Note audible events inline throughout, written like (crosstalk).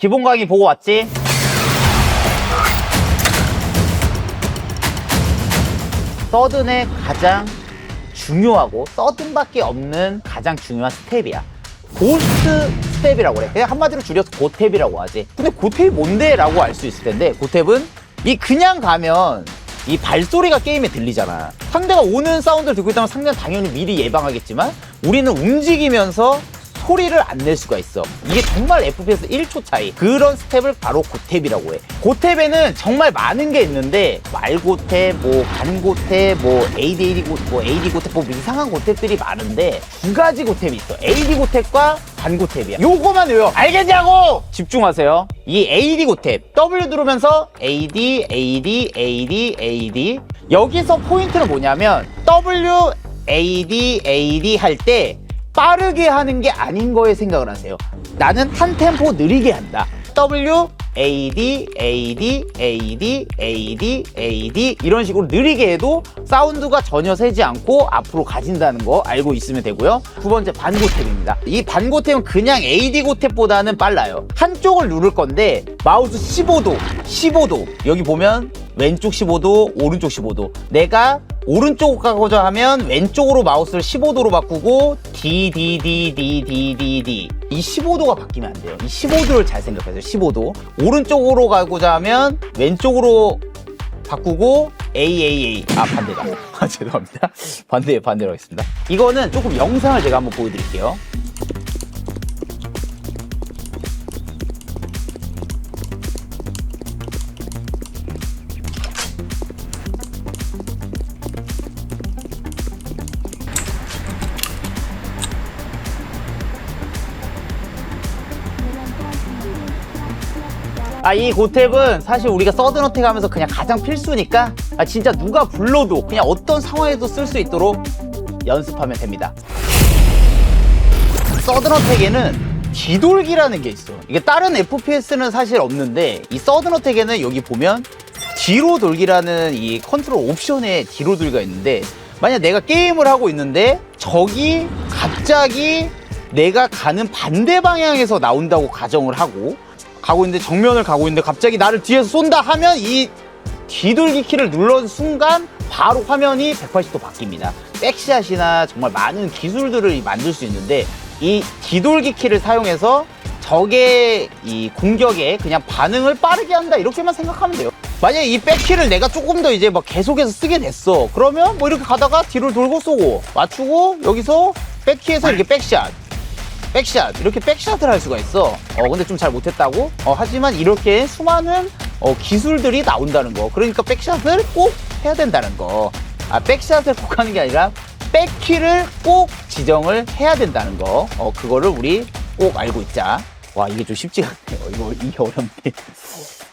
기본 강의 보고 왔지? 서든의 가장 중요하고 서든밖에 없는 가장 중요한 스텝이야. 고스트 스텝이라고 그래. 그냥 한마디로 줄여서 고탭이라고 하지. 근데 고탭이 뭔데? 라고 알 수 있을 텐데 고탭은 이 그냥 가면 이 발소리가 게임에 들리잖아. 상대가 오는 사운드를 듣고 있다면 상대는 당연히 미리 예방하겠지만 우리는 움직이면서 소리를 안 낼 수가 있어. 이게 정말 FPS 1초 차이. 그런 스텝을 바로 고탭이라고 해. 고탭에는 정말 많은 게 있는데 말고탭, 뭐 간고탭, 뭐 ADAD 고, 뭐 AD 고탭, 뭐 이상한 고탭들이 많은데 두 가지 고탭이 있어. AD 고탭과 간고탭이야. 요거만 외워. 알겠냐고! 집중하세요. 이 AD 고탭 W 누르면서 AD, AD, AD, AD. 여기서 포인트는 뭐냐면 W, AD, AD 할 때 빠르게 하는 게 아닌 거에 생각을 하세요. 나는 한 템포 느리게 한다. W, AD, AD, AD, AD, AD 이런 식으로 느리게 해도 사운드가 전혀 새지 않고 앞으로 가진다는 거 알고 있으면 되고요. 두 번째 반고탭입니다. 이 반고탭은 그냥 AD 고탭보다는 빨라요. 한쪽을 누를 건데 마우스 15도, 15도 여기 보면 왼쪽 15도, 오른쪽 15도. 내가 오른쪽 가고자 하면 왼쪽으로 마우스를 15도로 바꾸고 D D D D D D D 이 15도가 바뀌면 안 돼요. 이 15도를 잘 생각하세요. 15도. 오른쪽으로 가고자 하면 왼쪽으로 바꾸고 A A A 아 반대다. (laughs) 아 죄송합니다. 반대 반대로 하겠습니다. 이거는 조금 영상을 제가 한번 보여드릴게요. 아, 이 고탭은 사실 우리가 서든어택 하면서 그냥 가장 필수니까 아, 진짜 누가 불러도 그냥 어떤 상황에도 쓸 수 있도록 연습하면 됩니다. 서든어택에는 뒤돌기라는 게 있어. 이게 다른 FPS는 사실 없는데 이 서든어택에는 여기 보면 뒤로 돌기라는 이 컨트롤 옵션에 뒤로 돌기가 있는데 만약 내가 게임을 하고 있는데 적이 갑자기 내가 가는 반대 방향에서 나온다고 가정을 하고 가고 있는데 정면을 가고 있는데 갑자기 나를 뒤에서 쏜다 하면 이 뒤돌기 키를 눌러준 순간 바로 화면이 180도 바뀝니다. 백샷이나 정말 많은 기술들을 만들 수 있는데 이 뒤돌기 키를 사용해서 적의 이 공격에 그냥 반응을 빠르게 한다 이렇게만 생각하면 돼요. 만약에 이 백키를 내가 조금 더 이제 막 계속해서 쓰게 됐어. 그러면 뭐 이렇게 가다가 뒤를 돌고 쏘고 맞추고 여기서 백키에서 이렇게 백샷 백샷 이렇게 백샷을 할 수가 있어 어 근데 좀 잘 못했다고 어 하지만 이렇게 수많은 어 기술들이 나온다는 거 그러니까 백샷을 꼭 해야 된다는 거아 백샷을 꼭 하는 게 아니라 백키를 꼭 지정을 해야 된다는 거 어 그거를 우리 꼭 알고 있자 와 이게 좀 쉽지가 않네요 이거 이게 어렵네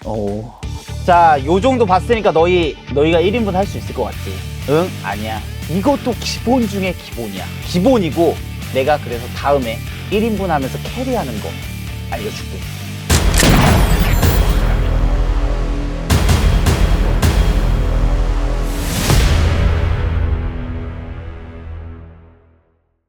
어. 자, 요 정도 봤으니까 너희, 너희가 1인분 할 수 있을 것 같지? 응? 아니야. 이것도 기본 중에 기본이야. 기본이고, 내가 그래서 다음에 1인분 하면서 캐리하는 거 알려줄게.